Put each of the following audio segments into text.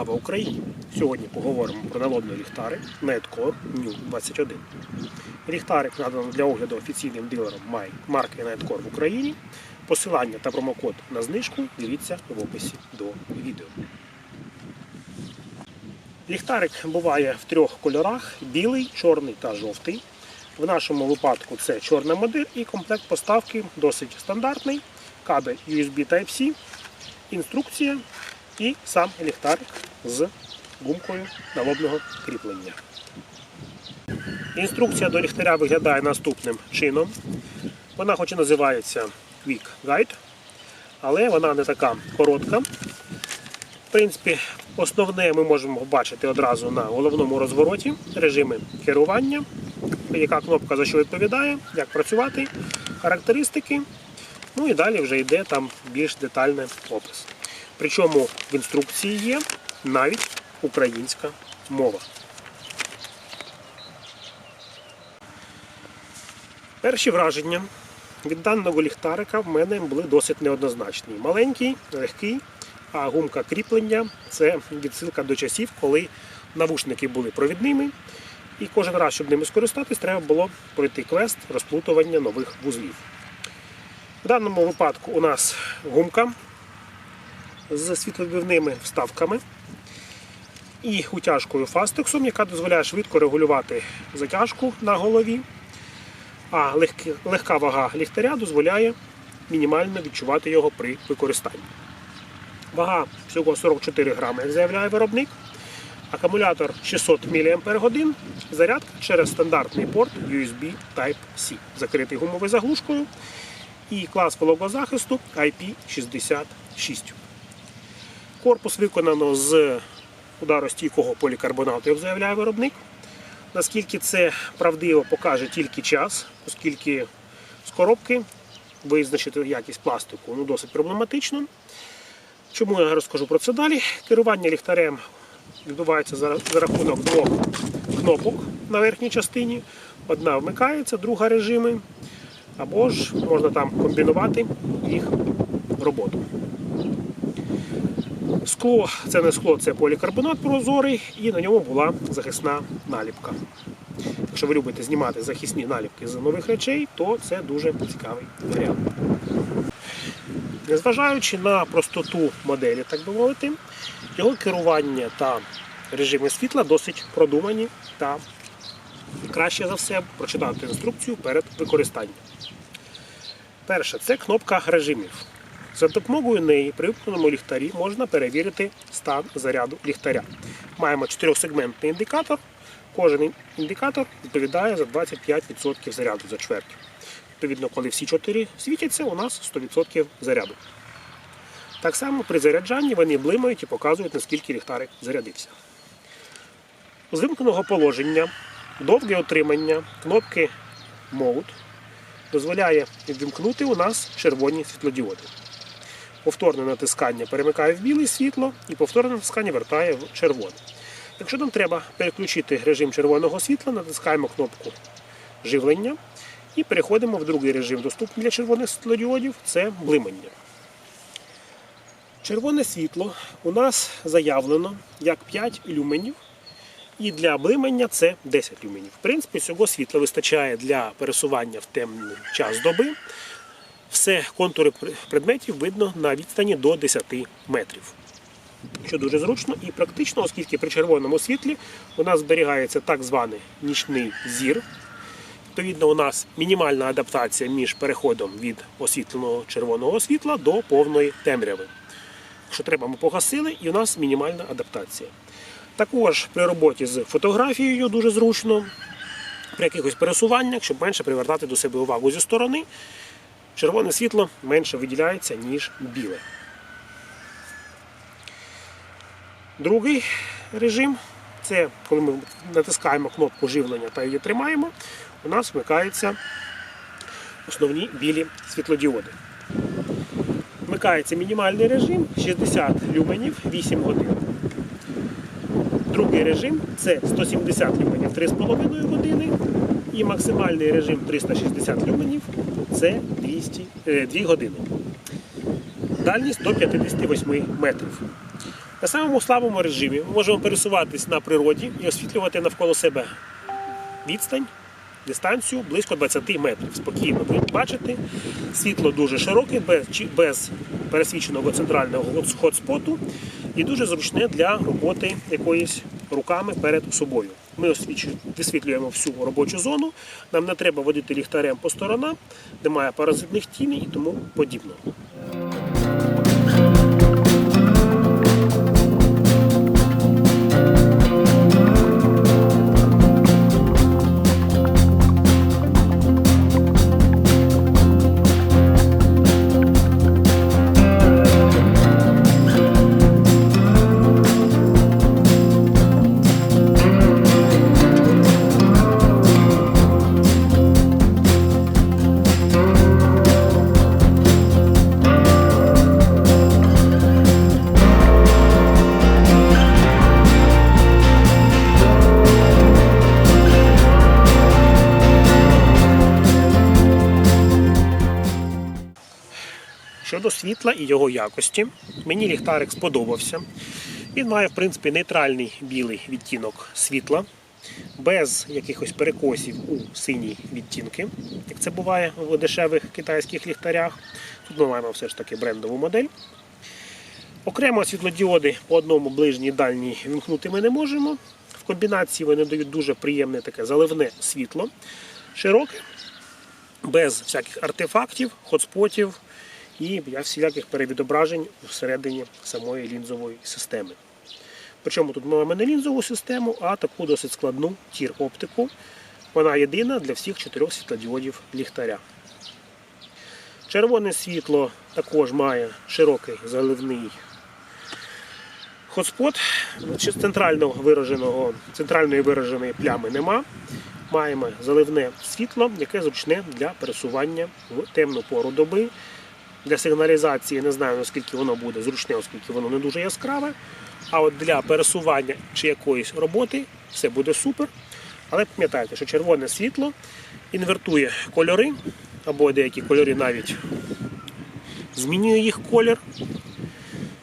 Слава Україні! Сьогодні поговоримо про налобний ліхтарик Nightcore New 21. Ліхтарик надано для огляду офіційним дилером марки Nightcore в Україні. Посилання та промокод на знижку дивіться в описі до відео. Ліхтарик буває в трьох кольорах: білий, чорний та жовтий. В нашому випадку це чорна модель і комплект поставки досить стандартний. Кабель USB Type-C, інструкція і сам ліхтарик з гумкою налобного кріплення. Інструкція до ліхтаря виглядає наступним чином. Вона хоч і називається Quick Guide, але вона не така коротка. В принципі, основне ми можемо бачити одразу на головному розвороті режими керування, яка кнопка за що відповідає, як працювати, характеристики. Ну і далі вже йде там більш детальний опис. Причому в інструкції є навіть українська мова. Перші враження від даного ліхтарика в мене були досить неоднозначні. Маленький, легкий, а гумка кріплення це відсилка до часів, коли навушники були провідними. І кожен раз, щоб ними скористатись, треба було пройти квест розплутування нових вузлів. В даному випадку у нас гумка з світловідбивними вставками і утяжкою фастексом, яка дозволяє швидко регулювати затяжку на голові. А легка вага ліхтаря дозволяє мінімально відчувати його при використанні. Вага всього 44 грами, як заявляє виробник. Акумулятор 600 мАч, зарядка через стандартний порт USB Type-C, закритий гумовою заглушкою і клас вологозахисту IP66. Корпус виконано з ударостійкого полікарбонату, як заявляє виробник. Наскільки це правдиво покаже тільки час, оскільки з коробки визначити якість пластику ну, досить проблематично. Чому я розкажу про це далі? Керування ліхтарем відбувається за, рахунок двох кнопок на верхній частині. Одна вмикається, друга режими. Або ж можна там комбінувати їх роботу. Скло це не скло, це полікарбонат прозорий, і на ньому була захисна наліпка. Якщо ви любите знімати захисні наліпки з нових речей, то це дуже цікавий варіант. Незважаючи на простоту моделі, так би мовити, його керування та режими світла досить продумані та краще за все прочитати інструкцію перед використанням. Перше це кнопка режимів. За допомогою неї при вимкненому ліхтарі можна перевірити стан заряду ліхтаря. Маємо чотирьохсегментний індикатор. Кожен індикатор відповідає за 25% заряду за чверть. Відповідно, коли всі чотири світяться, у нас 100% заряду. Так само при заряджанні вони блимають і показують, наскільки ліхтарик зарядився. З вимкненого положення довге отримання кнопки Mode дозволяє відімкнути у нас червоні світлодіоди. Повторне натискання перемикає в біле світло і повторне натискання вертає в червоне. Якщо нам треба переключити режим червоного світла, натискаємо кнопку живлення і переходимо в другий режим, доступний для червоних світлодіодів це блимання. Червоне світло у нас заявлено як 5 люменів, і для блимання це 10 люменів. В принципі, цього світла вистачає для пересування в темний час доби. Все контури предметів видно на відстані до 10 метрів. Що дуже зручно і практично, оскільки при червоному світлі у нас зберігається так званий нічний зір. Відповідно, у нас мінімальна адаптація між переходом від освітленого червоного світла до повної темряви. Якщо треба, ми погасили, і у нас мінімальна адаптація. Також при роботі з фотографією дуже зручно, при якихось пересуваннях, щоб менше привертати до себе увагу зі сторони, червоне світло менше виділяється, ніж біле. Другий режим це коли ми натискаємо кнопку живлення та її тримаємо, у нас вмикаються основні білі світлодіоди. Вмикається мінімальний режим 60 люменів 8 годин. Другий режим це 170 люменів 3,5 години. І максимальний режим 360 люменів це 200, е, 2 години. Дальність до 58 метрів. На самому слабому режимі ми можемо пересуватись на природі і освітлювати навколо себе відстань, дистанцію близько 20 метрів. Спокійно ви бачите, світло дуже широке, без пересвіченого центрального хотспоту і дуже зручне для роботи якоїсь руками перед собою. Ми висвітлюємо всю робочу зону. Нам не треба водити ліхтарем по сторонам, немає паразитних тіней і тому подібного. Світла і його якості, мені ліхтарик сподобався. Він має, в принципі, нейтральний білий відтінок світла, без якихось перекосів у сині відтінки, як це буває в дешевих китайських ліхтарях. Тут ми маємо все ж таки брендову модель. Окремо світлодіоди по одному ближній і дальній вімкнути ми не можемо. В комбінації вони дають дуже приємне таке заливне світло, широке, без всяких артефактів, хотспотів і всіляких перевідображень всередині самої лінзової системи. Причому тут маємо не лінзову систему, а таку досить складну тір-оптику. Вона єдина для всіх чотирьох світлодіодів ліхтаря. Червоне світло також має широкий заливний хотспот. Чи Центрального вираженого, центральної вираженої плями нема. Маємо заливне світло, яке зручне для пересування в темну пору доби. Для сигналізації не знаю наскільки воно буде зручне, оскільки воно не дуже яскраве. А от для пересування чи якоїсь роботи все буде супер. Але пам'ятайте, що червоне світло інвертує кольори, або деякі кольори навіть змінює їх колір.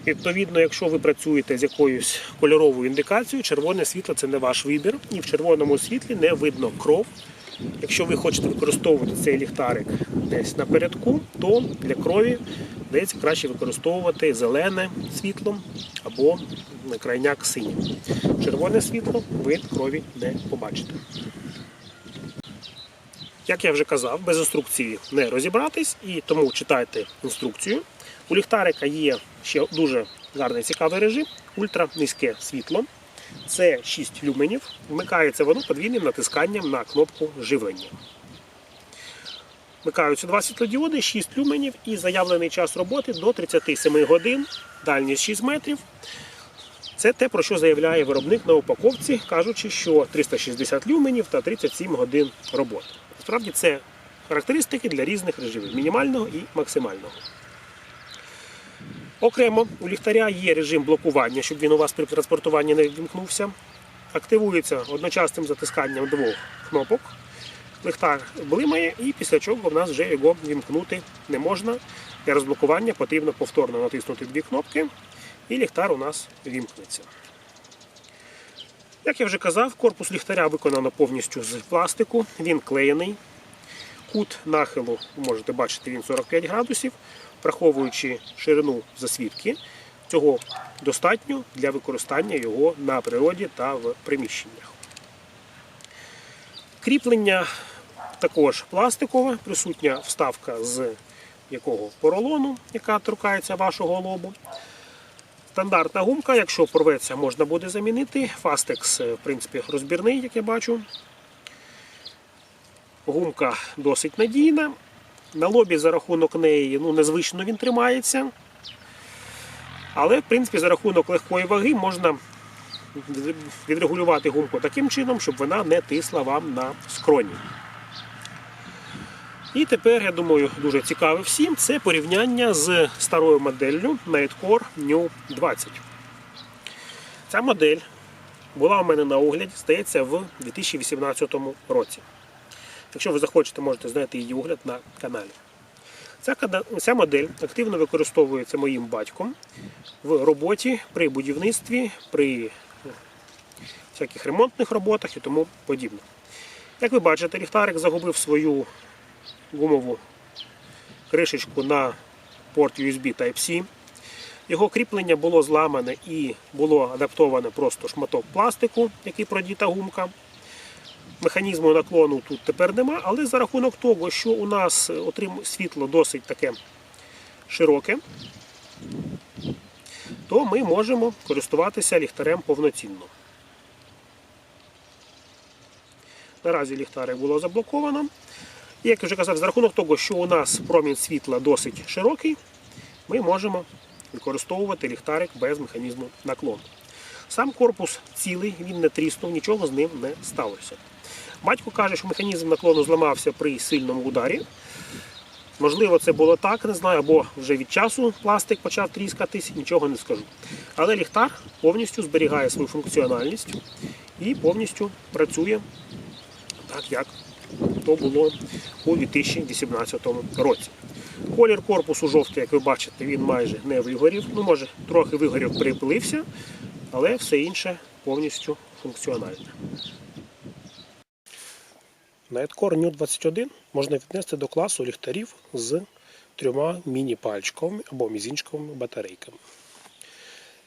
Відповідно, якщо ви працюєте з якоюсь кольоровою індикацією, червоне світло це не ваш вибір, і в червоному світлі не видно кров. Якщо ви хочете використовувати цей ліхтарик десь напередку, то для крові здається краще використовувати зелене світло або крайняк синє. Червоне світло ви крові не побачите. Як я вже казав, без інструкції не розібратись, і тому читайте інструкцію. У ліхтарика є ще дуже гарний цікавий режим ультранизьке світло. Це 6 люменів. Вмикається воно подвійним натисканням на кнопку живлення. Вмикаються два світлодіоди, 6 люменів і заявлений час роботи до 37 годин, дальність 6 метрів. Це те, про що заявляє виробник на упаковці, кажучи, що 360 люменів та 37 годин роботи. Насправді це характеристики для різних режимів мінімального і максимального. Окремо у ліхтаря є режим блокування, щоб він у вас при транспортуванні не вімкнувся. Активується одночасним затисканням двох кнопок. Ліхтар блимає, і після чого в нас вже його вімкнути не можна. Для розблокування потрібно повторно натиснути дві кнопки, і ліхтар у нас вімкнеться. Як я вже казав, корпус ліхтаря виконано повністю з пластику, він клеєний. Кут нахилу, можете бачити, він 45 градусів, враховуючи ширину засвітки. Цього достатньо для використання його на природі та в приміщеннях. Кріплення також пластикове, присутня вставка з якого поролону, яка торкається вашого лобу. Стандартна гумка, якщо порветься, можна буде замінити. Фастекс, в принципі, розбірний, як я бачу. Гумка досить надійна. На лобі за рахунок неї ну, незвично він тримається. Але, в принципі, за рахунок легкої ваги можна відрегулювати гумку таким чином, щоб вона не тисла вам на скроні. І тепер, я думаю, дуже цікаве всім це порівняння з старою моделлю Nightcore New 20. Ця модель була у мене на огляді, здається, в 2018 році. Якщо ви захочете, можете знайти її огляд на каналі. Ця, модель активно використовується моїм батьком в роботі при будівництві, при е, всяких ремонтних роботах і тому подібне. Як ви бачите, ліхтарик загубив свою гумову кришечку на порт USB Type-C. Його кріплення було зламане і було адаптоване просто шматок пластику, який продіта гумка. Механізму наклону тут тепер нема, але за рахунок того, що у нас отрим... світло досить таке широке, то ми можемо користуватися ліхтарем повноцінно. Наразі ліхтарик було заблоковано. Як я вже казав, за рахунок того, що у нас промінь світла досить широкий, ми можемо використовувати ліхтарик без механізму наклону. Сам корпус цілий, він не тріснув, нічого з ним не сталося. Батько каже, що механізм наклону зламався при сильному ударі. Можливо, це було так, не знаю, або вже від часу пластик почав тріскатись, нічого не скажу. Але ліхтар повністю зберігає свою функціональність і повністю працює так, як то було у 2018 році. Колір корпусу жовтий, як ви бачите, він майже не вигорів. Ну, може, трохи вигорів припилився, але все інше повністю функціональне. Nightcore New 21 можна віднести до класу ліхтарів з трьома міні-пальчиковими або мізінчиковими батарейками.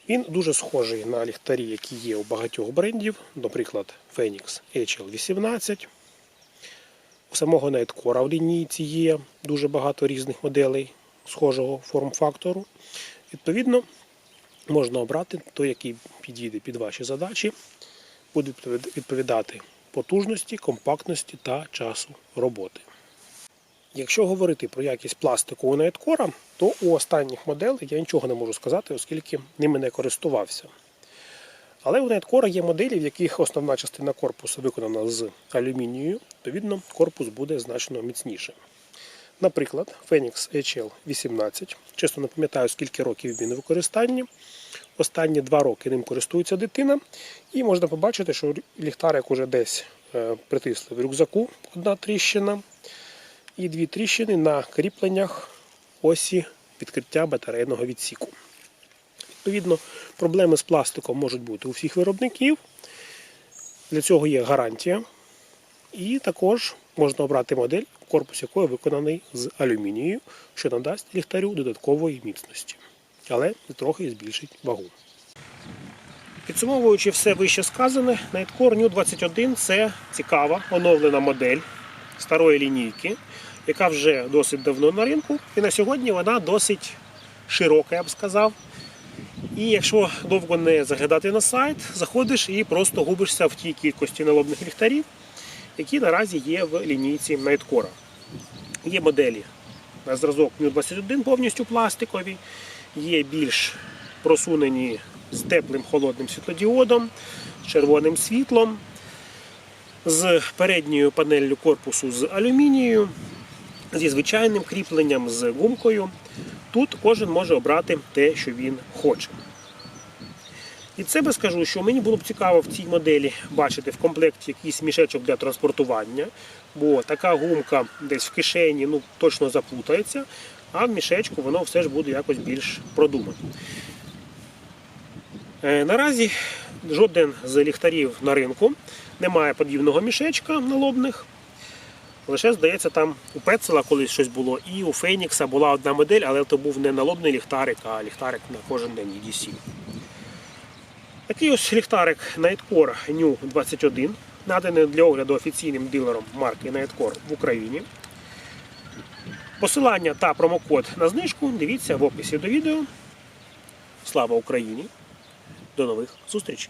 Він дуже схожий на ліхтарі, які є у багатьох брендів, наприклад, Phoenix HL18. У самого Nightcore в лінійці є дуже багато різних моделей схожого форм-фактору. Відповідно, можна обрати той, який підійде під ваші задачі, буде відповідати потужності, компактності та часу роботи. Якщо говорити про якість у Nightcore, то у останніх моделей я нічого не можу сказати, оскільки ними не користувався. Але у Nightcore є моделі, в яких основна частина корпусу виконана з алюмінію, відповідно, корпус буде значно міцнішим. Наприклад, Phoenix HL18, чесно не пам'ятаю, скільки років він у використанні. Останні два роки ним користується дитина, і можна побачити, що ліхтарик уже десь е, притисли в рюкзаку, одна тріщина, і дві тріщини на кріпленнях осі відкриття батарейного відсіку. Відповідно, проблеми з пластиком можуть бути у всіх виробників. Для цього є гарантія. І також можна обрати модель, корпус якої виконаний з алюмінію, що надасть ліхтарю додаткової міцності, але трохи збільшить вагу. Підсумовуючи все вище сказане, Nightcore New 21 це цікава оновлена модель старої лінійки, яка вже досить давно на ринку. І на сьогодні вона досить широка, я б сказав. І якщо довго не заглядати на сайт, заходиш і просто губишся в тій кількості налобних ліхтарів, які наразі є в лінійці Nightcore. Є моделі на зразок New 21 повністю пластикові, є більш просунені з теплим холодним світлодіодом, червоним світлом, з передньою панеллю корпусу з алюмінію, зі звичайним кріпленням з гумкою. Тут кожен може обрати те, що він хоче. І це би скажу, що мені було б цікаво в цій моделі бачити в комплекті якийсь мішечок для транспортування, бо така гумка десь в кишені ну, точно заплутається, а в мішечку воно все ж буде якось більш продумано. Е, Наразі жоден з ліхтарів на ринку не має подібного мішечка налобних. Лише, здається, там у Пецела колись щось було, і у Фенікса була одна модель, але це був не налобний ліхтарик, а ліхтарик на кожен день EDC. Такий ось ліхтарик Nightcore New 21, наданий для огляду офіційним дилером марки Nightcore в Україні. Посилання та промокод на знижку дивіться в описі до відео. Слава Україні! До нових зустрічей!